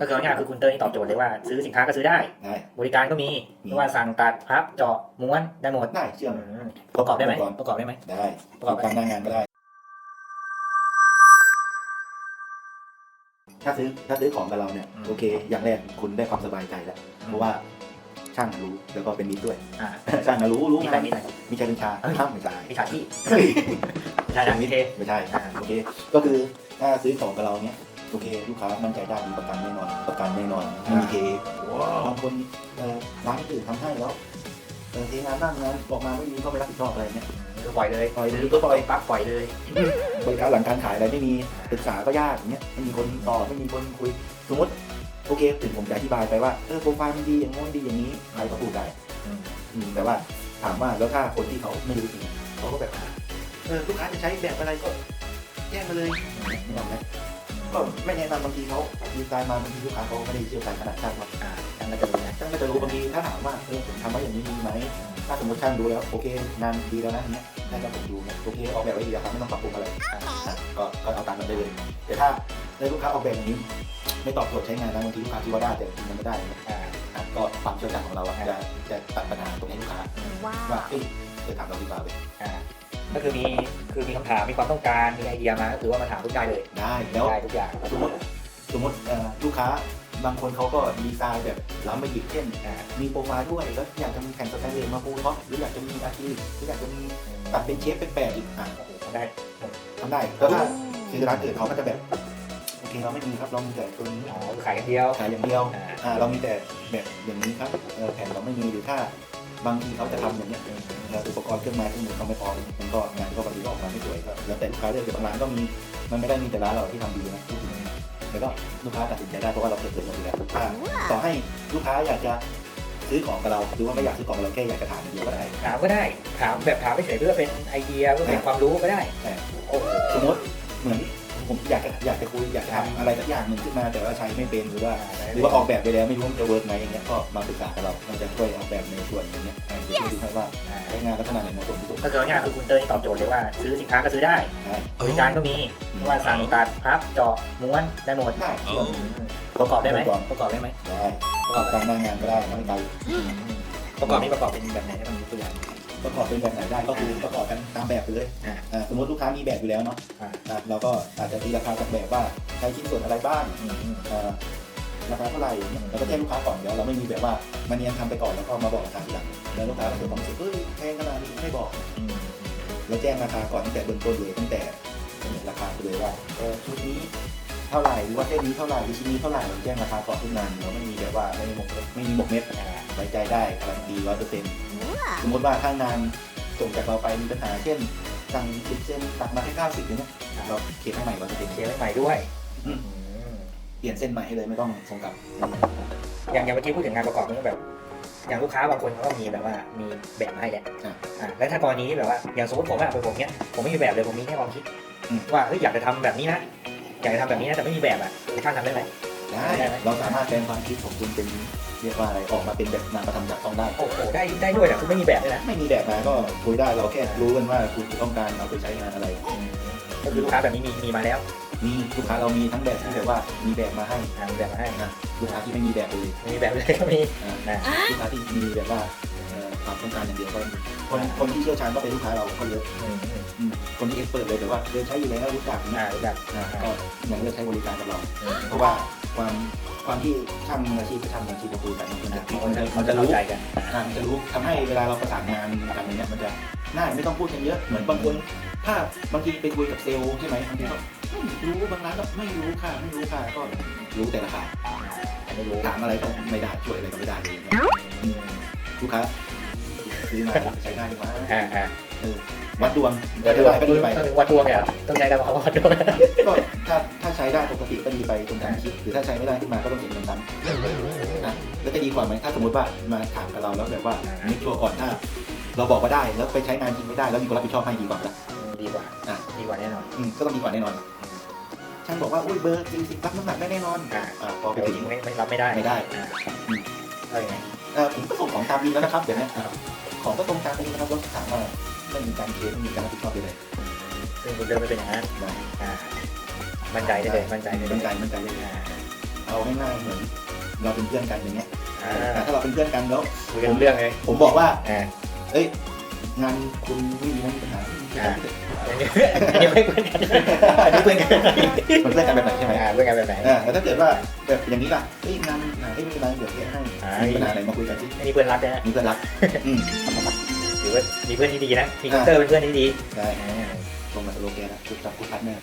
ก็คือง่ายๆคือคุณเตอร์นี่ตอบโจทย์เลยว่าซื้อสินค้าก็ซื้อได้ ได้บริการก็มีมีไม่ว่าสั่งตัดพับเจาะม้วนได้หมดได้เชื่อม อืมประกอบได้ไหมประกอบได้ไหม ได้ประกอบทำหน้างานก็ได้ ถ้าซื้อถ้าซื้อของกับเราเนี่ยโอเค อย่างแรกคุณได้ความสบายใจแล้ว เพราะว่าช่างรู้แล้วก็เป็นมิตรด้วย อ่าช่างน่ะรู้รู้มีงาใครนมีใครมีใจเป็นชาเอ้ยช่างไม่ใช่มีฉาชีพเฮ้ย ใช่นะมีเท ไม่ใช่อ่า โอเค ก็คือถ้าซื้อของกับเราเนี่ย โอเค ลูกค้ามั่นใจได้มีประกันแน่นอนประกันแน่นอนไม่มีเทบางคนเอ่อร้านอื่นทำให้แล้วเออเทงานบ้างงานบอกมาไม่ดีก็ไม่รับผิดชอบอะไรเนี่ยคือปล่อยเลยปล่อยเลยก็ปล่อยปั๊บปล่อยเลยบริการหลังการขายอะไรไม่มีปรึกษาก็ยากอย่างเงี้ยไม่มีคนต่อไม่มีคนคุย สมมติโอเคถึงผมจะอธิบายไปว่าเออโปรไฟล์มันดีอย่างงู้นดีอย่างนี้ใครก็พูดได้อืมอืมแต่ว่าถามว่าแล้วถ้าคนที่เขาไม่รู้จริงเขาก็แบบเออลูกค้าจะใช้แบบอะไรก็แจ้งมาเลยไม่ต้องไหม ก็ไม่แนะนำบางทีเขาดีไซน์มาบางทีลูกค้าเขาไม่ได้เชี่ยวชาญขนาดช่างหรอกอ่าช่างก็จะรู้นะช่างก็จะรู้บางทีถ้าถามว่าเออผมทำไว้อย่างนี้ดีไหมถ้าสมมติช่างดูแล้วโอเค งานดีแล้วนะเนี้ยได้ก็ผมดูเนี่ยโอเคออกแบบไว้ดีแล้วครับไม่ต้องปรับปรุงอะไรอ่าอะก็ก็เอาตามนั้นได้เลย แต่ถ้าในลูกค้าออกแบบอย่างนี้ ไม่ตอบโจทย์ใช้งานนะบางทีลูกค้าคิดว่าได้แต่จริงๆมันไม่ได้นะอ่า อะก็ความเชี่ยวชาญของเราอะจะจะตัดปัญหาตรงนี้ให้ลูกค้าว้าว่าวเอ้ยเดี๋ยวถามเราดีกว่าเลย อ่า ก็คือมีคือมีคำถามมีความต้องการมีไอเดียมาก็คือว่ามาถามทุกได้เลยได้แล้วได้ทุกอย่างสมมติสมมติเอ่อลูกค้าบางคนเขาก็ดีไซน์แบบล้ำไปอีกเช่นอ่ามีโปรไฟล์ด้วยแล้วอยากจะมีแผ่นสแตนเลสมาปูท็อปหรืออยากจะมีอาร์คิลิกหรืออยากจะมีตัดเป็นเชฟเป็นแปดอีกอะโอ้โหทำได้ทำได้แต่ถ้าคือร้านอื่นเขาก็จะแบบโอเคเราไม่มีครับเรามีแต่ตัวนี้อ๋อคือขายอย่างเดียวขายอย่างเดียวอ่า อ่าเรามีแต่แบบอย่างนี้ครับเออแผ่นเราไม่มีหรือถ้า บางทีเขาจะทำอย่างเนี้ยเอออุปกรณ์เครื่องไม้เครื่องมือเขาไม่พร้อมมันก็งานก็บางทีก็ออกมาไม่สวยก็แล้วแต่ลูกค้าเลือกแต่บางร้านก็มีมันไม่ได้มีแต่ร้านเราที่ทำดีนะแล้วก็ลูกค้าตัดสินใจได้เพราะว่าเราเปิดเผยหมดอยู่แล้วถ้าต่อให้ลูกค้าอยากจะซื้อของกับเราหรือว่าไม่อยากซื้อของกับเราแค่อยากจะถามอย่างเดียวก็ได้ถามก็ได้ ถามแบบถามไม่เฉยเพื่อเป็นไอเดียเพื่อเป็นความรู้ก็ได้แต่โอ้โหสมมติเหมือนผม อยากจะอยากจะคุยอยากจะทำอะไรสักอย่างหนึ่งขึ้นมา แต่ว่าใช้ไม่เป็นหรือว่า หรือว่าออกแบบไปแล้วไม่รู้ว่ามันจะเวิร์กไหมอย่างเงี้ยก็มาปรึกษากับเราเราจะช่วยออกแบบในส่วนอย่างเงี้ยให้ช่วยดูให้ว่าอ่าใช้งานลักษณะไหนเหมาะสมที่สุดก็คือง่ายๆคือคุณเตอร์นี่ตอบโจทย์เลยว่าซื้อสินค้าก็ซื้อได้ได้บริการก็มีไม่ว่าสั่งตัดพับเจาะม้วนได้หมดได้อืมประกอบได้ไหมประกอบได้ไหมได้ประกอบการหน้างานก็ได้ไม่ไกลประกอบนี่ประกอบเป็นแบบไหนให้มันมีตัวอย่าง ประกอบเป็นแบบไหนได้ก็คือประกอบกันตามแบบไปเลยอ่า อ่าสมมติลูกค้ามีแบบอยู่แล้วเนาะอ่าอ่าเราก็อาจจะตีราคาจากแบบว่าใช้ชิ้นส่วนอะไรบ้างอืมอืม อ่าราคาเท่าไหร่เนี่ยเราก็แจ้งลูกค้าก่อนเดี๋ยวเราไม่มีแบบว่ามาเนียนทำไปก่อนแล้วก็มาบอกราคาทีหลังแล้วลูกค้าก็เกิดความรู้สึกเฮ้ยแพงขนาดนี้ไม่บอก อืมเราแจ้งราคาก่อนตั้งแต่เบื้องต้นเลยตั้งแต่กำหนดราคาไปเลยว่าเออชุดนี้ เท่าไหร่หรือว่าเส้นนี้เท่าไหร่หรือชิ้นนี้เท่าไหร่เราแจ้งราคาก่อนทุกงานเราไม่มีแบบว่าไม่มีหมกไม่มีหมกเม็ดอ่าไว้ใจได้การันตีร้อยเปอร์เซ็นต์สมมติว่าถ้างานส่งจากเราไปมีปัญหาเช่นสั่งสิบเส้นตัดมาแค่เก้าสิบเนี่ยเราเก็บให้ใหม่ร้อยเปอร์เซ็นต์เชียร์ไว้ใหม่ด้วยอืมอืมเปลี่ยนเส้นใหม่ให้เลยไม่ต้องส่งกลับ อย่างอย่างเมื่อกี้พูดถึงงานประกอบมันก็แบบ อย่างลูกค้าบางคนเขาก็มีแบบว่ามีแบบมาให้แหละอ่าแล้วถ้ากรณีที่แบบว่าอย่างสมมติผมอะเป็นผมเนี้ยผมไม่มีแบบเลยผมมีแค่ความคิดว่าเฮ้ยอยากจะทำแบบนี้นะ อยากจะทำแบบนี้นะแต่ไม่มีแบบอะช่างทำได้ไหม ได้เราสามารถแปลงความคิดของคุณเป็นเรียกว่าอะไรออกมาเป็นแบบนามธรรมจับต้องได้ โอ้โหได้ได้ด้วยแต่คือไม่มีแบบเลยนะไม่มีแบบมาก็คุยได้เราแค่รู้กันว่าคุณต้องการเอาไปใช้งานอะไร ก็คือลูกค้าแบบนี้มีมีมาแล้ว มีลูกค้าเรามีทั้งแบบที่แบบว่ามีแบบมาให้อ่ามีแบบมาให้นะลูกค้าที่ไม่มีแบบเลยไม่มีแบบเลยก็มีนะ ลูกค้าที่มีแบบว่าเอ่อความต้องการอย่างเดียวก็มีคนคนที่เชี่ยวชาญก็เป็นลูกค้าเราก็เยอะอืมอืมอืมคนที่เอ็กซ์เปิดเลยแบบว่าเคยใช้อยู่แล้วรู้จักอ่านะรู้จักนะก็ยังเลือกใช้บริการกับเราอืมเพราะว่าความความที่ช่างมืออาชีพกับช่างมืออาชีพมาคุยกันมันจะเขามันจะจะเขามันจะจะรู้รู้ใจกัน อ่ามันจะรู้ทำให้เวลาเราประสานงานกันอย่างเงี้ยมันจะง่ายไม่ต้องพูดกันเยอะเหมือนบางคน ถ้าบางทีไปคุยกับเซลล์ใช่ไหมบางทีก็ไม่ รู้บางร้านก็ไม่รู้ค่ะไม่รู้ค่ะก็รู้แต่ราคาอันนี้รู้ถามอะไรก็ไม่ได้ช่วยอะไรก็ไม่ได้เลยลูกค้าซื้อมาใช้ได้ไหมเออวัดดวงวัด้ดดวงก็ดีไปวัดดวงเนี่ยต้องใช้คำว่าวัดดวงก็ถ้าถ้าใช้ได้ปกติก็ดีไปตรงตามคิดหรือถ้าใช้ไม่ได้ขึ้นมาก็ต้องเสียเงินตังค์นะแล้วจะดีกว่าไหมถ้าสมมติว่ามาถามกับเราแล้วแบบว่าไม่ชัวร์ก่อนถ้า เราบอกว่าได้แล้วไปใช้งานจริงไม่ได้แล้วมีคนรับผิดชอบให้ดีกว่าละดีกว่าอะดีกว่าแน่นอนอืมก็ต้องดีกว่าแน่นอน ช่างบอกว่าอุ้ยเบอร์สี่สิบรับน้ำหนักได้แน่นอนอ่าอ่าพอไปแต่จถึริงงไม่ไม่รับไม่ได้ไม่ได้อ่าอืมเอาอย่างไงเออผมก็ส่งของตามบินแล้วนะครับเดี๋ยวนี้ของก็ตรงตามบินนะครับรถถามว่าไม่มีการเคลมไม่มีการรับผิดชอบเลยเลยซึ่งคุณเดิมไม่เป็นอย่างนั้นนะอ่ามั่นใจได้เลยมั่นใจได้เลยมั่นใจมั่นใจเลยอ่าอเอาง่ายๆเหมือนเราเป็นเพื่อนกันอย่างเงี้ยอ่าแต่ถ้าเราเป็นเพื่อนกันแล้วคุยกันเรื่องเลยผมบอกว่าอ่าเอ้ย งานคุณไม่มีปัญหาอ่า อันนี้ไม่เพื่อนกันอันนี้เพื่อนกันมันเพื่อนกันแบบไหนใช่ไหมอ่าเพื่อนกันแบบไหนอ่าแต่ถ้าเกิดว่าแบบอย่างนี้ล่ะเฮ้ยงานหาให้มีอะไรเดี๋ยวแก้ให้อ่ามีปัญหาอะไรมาคุยกันสิอันนี้เพื่อนรักนะฮะมีเพื่อนรักอืมหรือว่ามีเพื่อนที่ดีนะ มีคอมเตอร์เป็นเพื่อนที่ดี ได้อ่าลงมาสโลแกนแล้วจุดจับกูพัดแน่